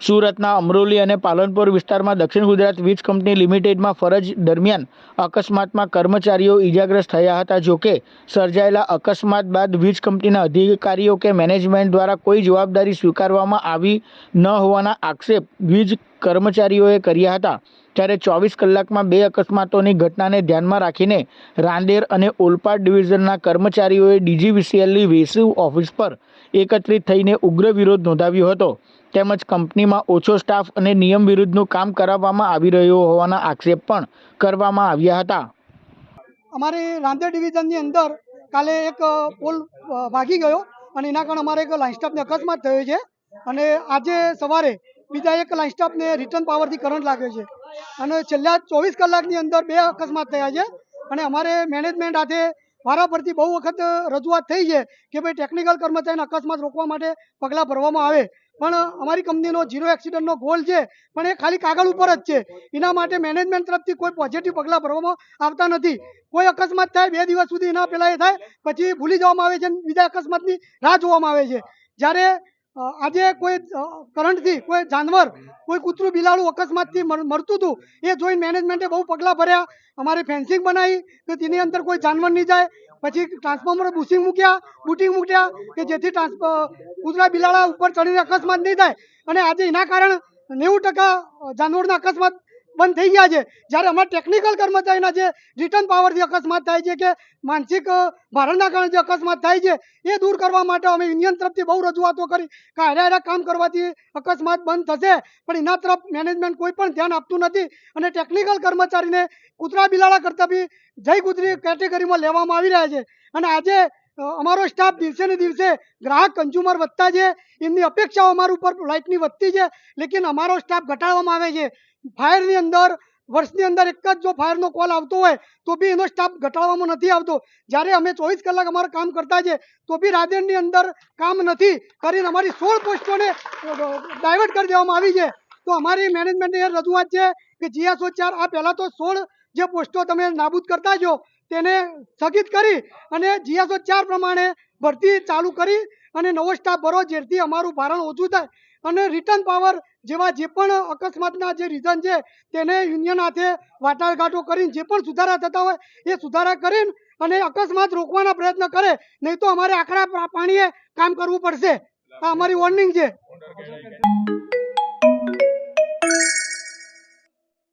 સુરતના અમરોલી અને પાલનપુર વિસ્તારમાં દક્ષિણ ગુજરાત વીજ કંપની લિમિટેડમાં ફરજ દરમિયાન અકસ્માતમાં કર્મચારીઓ ઇજાગ્રસ્ત થયા હતા. જોકે સર્જાયેલા અકસ્માત બાદ વીજ કંપનીના અધિકારીઓ કે મેનેજમેન્ટ દ્વારા કોઈ જવાબદારી સ્વીકારવામાં આવી ન હોવાના આક્ષેપ વીજ કર્મચારીઓએ કર્યા હતા. ત્યારે ચોવીસ કલાકમાં બે અકસ્માતોની ઘટનાને ધ્યાનમાં રાખીને રાંદેર અને ઓલપાડ ડિવિઝનના કર્મચારીઓએ ડીજીવીસીએલની વેસુ ઓફિસ પર એકત્રિત થઈને ઉગ્ર વિરોધ નોંધાવ્યો હતો. તેમજ કંપનીમાં ઓછો સ્ટાફ અને નિયમ વિરુદ્ધનું કામ કરાવવામાં આવી રહ્યું હોવાના આક્ષેપ પણ કરવામાં આવ્યા હતા. અમારે રાંદેર ડિવિઝનની અંદર કાલે એક પોલ ભાગી ગયો અને એના કારણે અમારે એક લાઇન સ્ટાફને અકસ્માત થયો છે. અને આજે સવારે બીજા એક લાઇન સ્ટાફને રિટર્ન પાવરથી કરંટ લાગ્યો છે. અને છેલ્લા ચોવીસ કલાકની અંદર બે અકસ્માત થયા છે. અને અમારે મેનેજમેન્ટ હાથે વારાફરતી બહુ વખત રજૂઆત થઈ છે કે ભાઈ ટેકનિકલ કર્મચારીને અકસ્માત રોકવા માટે પગલાં ભરવામાં આવે. પણ અમારી કંપનીનો ઝીરો એક્સિડન્ટનો ગોલ છે, પણ એ ખાલી કાગળ ઉપર જ છે. એના માટે મેનેજમેન્ટ તરફથી કોઈ પોઝિટિવ પગલાં ભરવામાં આવતા નથી. કોઈ અકસ્માત થાય બે દિવસ સુધી એના પહેલાં એ થાય, પછી ભૂલી જવામાં આવે છે બીજા અકસ્માતની રાહ જોવામાં આવે છે. જ્યારે આજે કોઈ કરંટથી કોઈ જાનવર, કોઈ કૂતરું બિલાડું અકસ્માતથી મરતું હતું, એ જોઈને મેનેજમેન્ટે બહુ પગલાં ભર્યા. અમારે ફેન્સિંગ બનાવી, કે તેની અંદર કોઈ જાનવર નહીં જાય. પછી ટ્રાન્સફોર્મર બુશિંગ મૂક્યા બુટિંગ મૂક્યા, કે જેથી કૂતરા બિલાડા ઉપર ચડીને અકસ્માત નહીં થાય. અને આજે એના કારણે નેવું ટકા જાનવરના અકસ્માત બંધ થઈ ગયા છે. જ્યારે અમારા ટેકનિકલ કર્મચારીના જે રિટર્ન પાવરથી અકસ્માત થાય છે કે માનસિક ભારણના કારણે જે અકસ્માત થાય છે, એ દૂર કરવા માટે અમે યુનિયન તરફથી બહુ રજૂઆતો કરી. કે હારે હારે કામ કરવાથી અકસ્માત બંધ થશે, પણ એના તરફ મેનેજમેન્ટ કોઈ પણ ધ્યાન આપતું નથી. અને ટેકનિકલ કર્મચારીને કૂતરા બિલાડા કરતાં બી જય કૂતરી કેટેગરીમાં લેવામાં આવી રહ્યા છે. અને આજે અમારો સ્ટાફ દિવસે ને દિવસે ગ્રાહક કન્ઝ્યુમર વધતા છે. એમની અપેક્ષાઓ અમારા ઉપર લાઇટની વધતી છે. લેકિન અમારો સ્ટાફ ઘટાડવામાં આવે છે. ફાયરની અંદર, વર્ષની અંદર એક જ જો ફાયરનો કોલ આવતો હોય, તો બી એનો સ્ટાફ ઘટાડવામાં નથી આવતો. જ્યારે અમે ચોવીસ કલાક અમારું કામ કરતા છે તો બી રાધેરની અંદર કામ નથી કરીને અમારી સોળ પોસ્ટોને ડાયવર્ટ કરી દેવામાં આવી છે. તો અમારી મેનેજમેન્ટની રજૂઆત છે કે જીએસઓ ચાર, આ પહેલાં તો સોળ જે પોસ્ટો તમે નાબૂદ કરતા છો, તેને સ્થગિત કરી અને જીએસઓ ચાર પ્રમાણે ભરતી ચાલુ કરી અને નવો સ્ટાફ ભરો, જેથી અમારું ભારણ ઓછું થાય અને રિટર્ન પાવર જેવા જે પણ અકસ્માતના જે રીઝન છે, તેને યુનિયન હાથે વાટાઘાટો કરીને જે પણ સુધારા થતા હોય, એ સુધારા કરીને અને અકસ્માત રોકવાના પ્રયત્ન કરે, નહીં તો અમારે આખરા પાણીએ કામ કરવું પડશે. આ અમારી વોર્નિંગ છે.